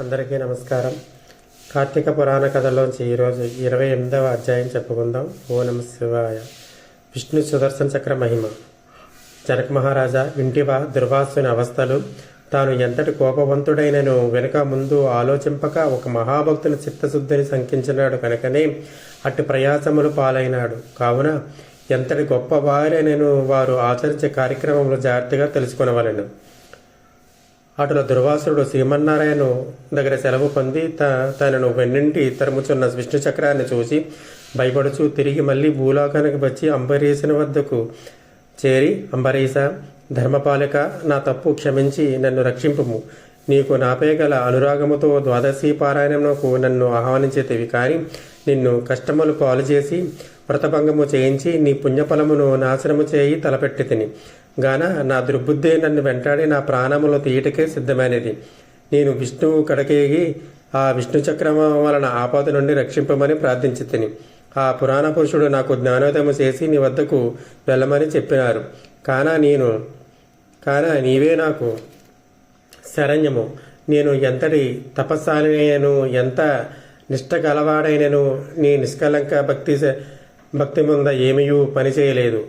అందరికీ నమస్కారం. కార్తీక పురాణ కథలోంచి ఈరోజు ఇరవై ఎనిమిదవ అధ్యాయం చెప్పుకుందాం. ఓ నమ శివాయ. విష్ణు సుదర్శన చక్ర మహిమ. జనక మహారాజా ఇంటివా దుర్వాసుని అవస్థలు తాను ఎంతటి కోపవంతుడైనను వెనుక ముందు ఆలోచింపక ఒక మహాభక్తుని చిత్తశుద్ధిని శంకించినాడు కనుకనే అట్టి ప్రయాసములు పాలైనాడు. కావున ఎంతటి గొప్ప వారైనను వారు ఆచరించే కార్యక్రమంలో జాగ్రత్తగా తెలుసుకొనవలెను. అటుల దుర్వాసుడు శ్రీమన్నారాయణ దగ్గర సెలవు పొంది త తనను వెన్నింటి తరుముచున్న విష్ణు చక్రాన్ని చూసి భయపడుచు తిరిగి మళ్ళీ భూలోకానికి వచ్చి అంబరీషుని వద్దకు చేరి అంబరీష ధర్మపాలిక నా తప్పు క్షమించి నన్ను రక్షింపుము. నీకు నాపై గల అనురాగముతో ద్వాదశి పారాయణమునకు నన్ను ఆహ్వానించేతివి కానీ నిన్ను కష్టములు పాలు చేసి వ్రతభంగము చేయించి నీ పుణ్యఫలమును నాశనము చేయి తలపెట్టి తిని. గాన నా దుర్బుద్ధి నన్ను వెంటాడి నా ప్రాణములు తీయటకే సిద్ధమైనది. నేను విష్ణువు కడకేగి ఆ విష్ణు చక్రమం వలన ఆపద నుండి రక్షింపమని ప్రార్థించి తిని ఆ పురాణ పురుషుడు నాకు జ్ఞానోదయం చేసి నీ వద్దకు వెళ్ళమని చెప్పినారు. కాన నేను కాన నీవే నాకు శరణ్యము. నేను ఎంతటి తపస్సాలినైనను ఎంత నిష్ట గలవాడైనను నీ నిష్కలంక భక్తి భక్తి ముంద ఏమీయూ పనిచేయలేదు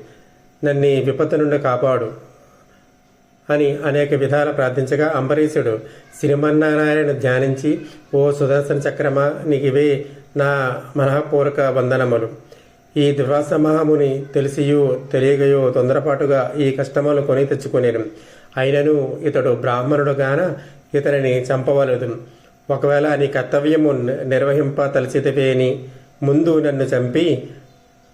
నన్ను విపత్తు నుండి కాపాడు అని అనేక విధాల ప్రార్థించగా అంబరీషుడు శ్రీమన్నారాయణ ధ్యానించి ఓ సుదర్శన చక్రమ నీకివే నా మనఃపూర్వక వందనములు. ఈ దుర్వాస మహాముని తెలిసియో తెలియగయో తొందరపాటుగా ఈ కష్టములు కొని తెచ్చుకునేను. అయినను ఇతడు బ్రాహ్మణుడు గాన ఇతనిని చంపవలదు ఒకవేళ నీ కర్తవ్యము నిర్వహింప తలచితివేని ముందు నన్ను చంపి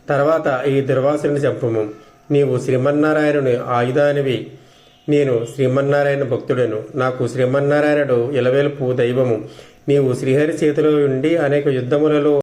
తర్వాత ఈ దుర్వాసుని చంపుము. నీవు శ్రీమన్నారాయణుని ఆయుధానివి. నేను శ్రీమన్నారాయణ భక్తుడను. నాకు శ్రీమన్నారాయణుడు ఇలవేల్పు దైవము. నీవు శ్రీహరి చేతిలో ఉండి అనేక యుద్ధములలో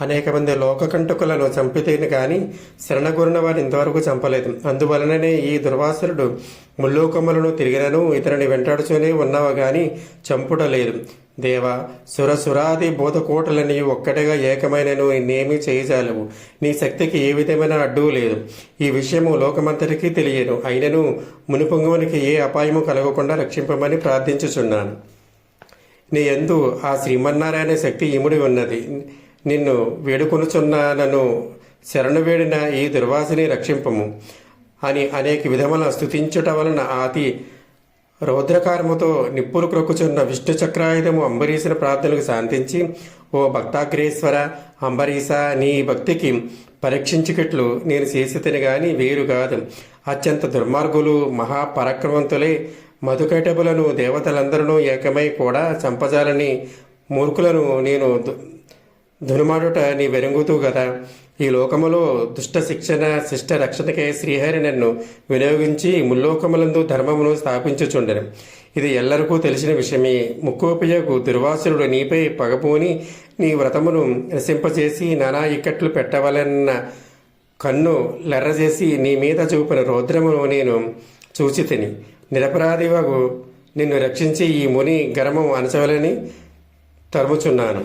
అనేక మంది లోకకంటకులను చంపితేను కానీ శరణగురిన వారిని ఇంతవరకు చంపలేదు. అందువలననే ఈ దుర్వాసురుడు ముల్లోకములను తిరిగినను ఇతనిని వెంటాడుచూనే ఉన్నావు గాని చంపుటలేదు. దేవ సురసురాది బోధకోటలని ఒక్కటిగా ఏకమైనను నేనేమీ చేయజాలవు. నీ శక్తికి ఏ విధమైన అడ్డు లేదు. ఈ విషయము లోకమంతటికీ తెలియను. అయినను మునిపొంగునికి ఏ అపాయము కలగకుండా రక్షింపమని ప్రార్థించుచున్నాను. నీ ఎందు ఆ శ్రీమన్నారాయణ శక్తి ఇముడి ఉన్నది. నిన్ను వేడుకొనుచున్నానను. శరణు వేడిన ఈ దుర్వాసిని రక్షింపము అని అనేక విధముల స్థుతించుట వలన ఆతి రౌద్రకారముతో నిప్పులు క్రొక్కుచున్న విష్ణు చక్రాయుధము అంబరీషుని ప్రార్థనలకు శాంతించి ఓ భక్తాగ్రేశ్వర అంబరీష నీ భక్తికి పరీక్షించుకెట్లు నేను చేసితని గాని వేరు కాదు. అత్యంత దుర్మార్గులు మహాపరాక్రమంతులే మధుకైటబులను దేవతలందరూ ఏకమై కూడా చంపజాలని మూర్ఖులను నేను దునుమాడుట నీ వెరంగుతూ కదా. ఈ లోకములో దుష్ట శిక్షణ శిష్ట రక్షణకే శ్రీహరి నన్ను వినియోగించి ముల్లోకములందు ధర్మమును స్థాపించుచుండెను. ఇది ఎల్లరికూ తెలిసిన విషయమే. ముక్కోపయకు దుర్వాసురుడు నీపై పగపూని నీ వ్రతమును నశింపచేసి నానా ఇక్కట్లు పెట్టవలన్న కన్ను లెర్రజేసి నీ మీద చూపిన రౌద్రమును నేను చూచి తిని నిన్ను రక్షించి ఈ ముని గర్మం అణచవలని తరుముచున్నాను.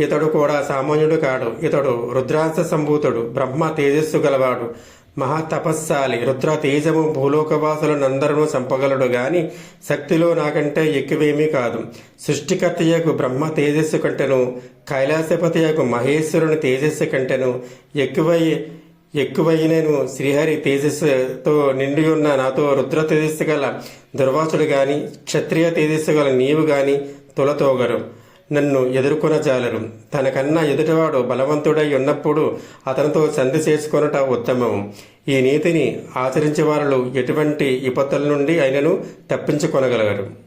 ఇతడు కూడా సామాన్యుడు కాడు. ఇతడు రుద్రాంశ సంభూతుడు బ్రహ్మ తేజస్సు గలవాడు. మహాతపస్సాలి రుద్ర తేజము భూలోకవాసులనందరూ చంపగలడు గాని శక్తిలో నాకంటే ఎక్కువేమీ కాదు. సృష్టికర్తయ్యకు బ్రహ్మ తేజస్సు కంటెను కైలాసపతియకు మహేశ్వరుని తేజస్సు కంటేను ఎక్కువై ఎక్కువైనను శ్రీహరి తేజస్సుతో నిండి ఉన్న నాతో రుద్ర తేజస్సు గల దుర్వాసుడు గాని క్షత్రియ తేజస్సు గల నీవు గాని తులతోగరు. నన్ను ఎదుర్కొనజాలరు తనకన్నా ఎదుటివాడు బలవంతుడై ఉన్నప్పుడు అతనితో సంధి చేసుకొనుట ఉత్తమం ఈ నీతిని ఆచరించే వారు ఎటువంటి విపత్తుల నుండి ఆయనను తప్పించుకొనగలగరు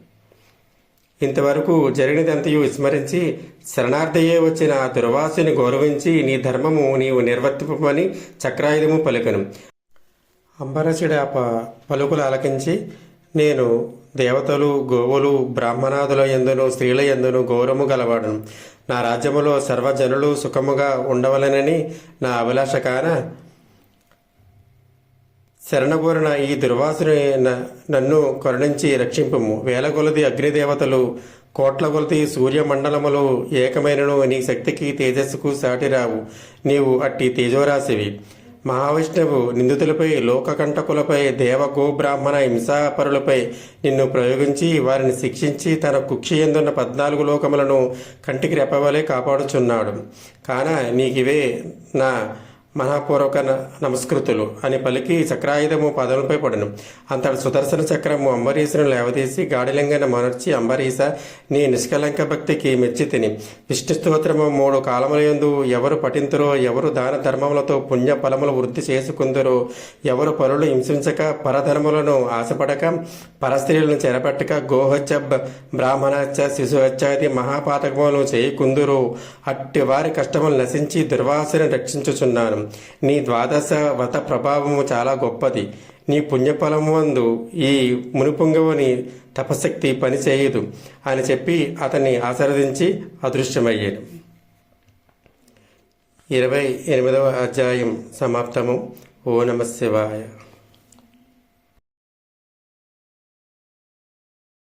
ఇంతవరకు జరిగినదంతయు విస్మరించి శరణార్థయే వచ్చిన ఆ దుర్వాసుని గౌరవించి నీ ధర్మము నీవు నిర్వర్తిపమని చక్రాయుధము పలుకను. అంబరసుడి ఆ ప- పలుకులు ఆలకించి నేను దేవతలు గోవులు బ్రాహ్మణాదుల ఎందును స్త్రీల ఎందును గౌరవము గలవాడును. నా రాజ్యములో సర్వజనులు సుఖముగా ఉండవలనని నా అభిలాష కాన శరణగోరిన ఈ దుర్వాసుని న- నన్ను కరుణించి రక్షింపము. వేల కొలది అగ్నిదేవతలు కోట్ల కొలది సూర్యమండలములు ఏకమైనను నీ శక్తికి తేజస్సుకు సాటిరావు. నీవు అట్టి తేజోరాశివి. మహావిష్ణువు నిందితులపై లోకకంటకులపై దేవగో బ్రాహ్మణ హింసాపరులపై నిన్ను ప్రయోగించి వారిని శిక్షించి తన కుక్షి ఎందున్న పద్నాలుగు లోకములను కంటికి రెప్పవలే కాపాడుచున్నాడు. కాన నీకివే నా మహాపూర్వక న- నమస్కృతులు అని పలికి చక్రాయుధము పదములపై పడను. అంతటి సుదర్శన చక్రము అంబరీషును లేవదీసి గాడిలింగన మనర్చి అంబరీష నీ నిష్కలంక భక్తికి మెచ్చి తిని. విష్ణు స్తోత్రము మూడు కాలములందు ఎవరు పఠింతురో ఎవరు దాన ధర్మములతో పుణ్య ఫలములు వృద్ధి చేసుకుందరో ఎవరు పరులు హింసించక పరధర్మములను ఆశపడక పరస్త్రీలను చెరపెట్టక గోహత్య బ- బ్రాహ్మణహత్య శిశుహత్యాది మహాపాతకములు చేయకుందురు. అట్టి వారి కష్టములు నశించి దుర్వాసను రక్షించుచున్నాను. నీ ద్వాదశ వ్రత ప్రభావము చాలా గొప్పది. నీ పుణ్యఫలమందు ఈ మునిపుంగవుని తపశక్తి పనిచేయదు అని చెప్పి అతన్ని ఆశీర్వదించి అదృశ్యమయ్యాడు ఇరవై ఎనిమిదవ అధ్యాయం సమాప్తము. ఓ నమ శివాయ.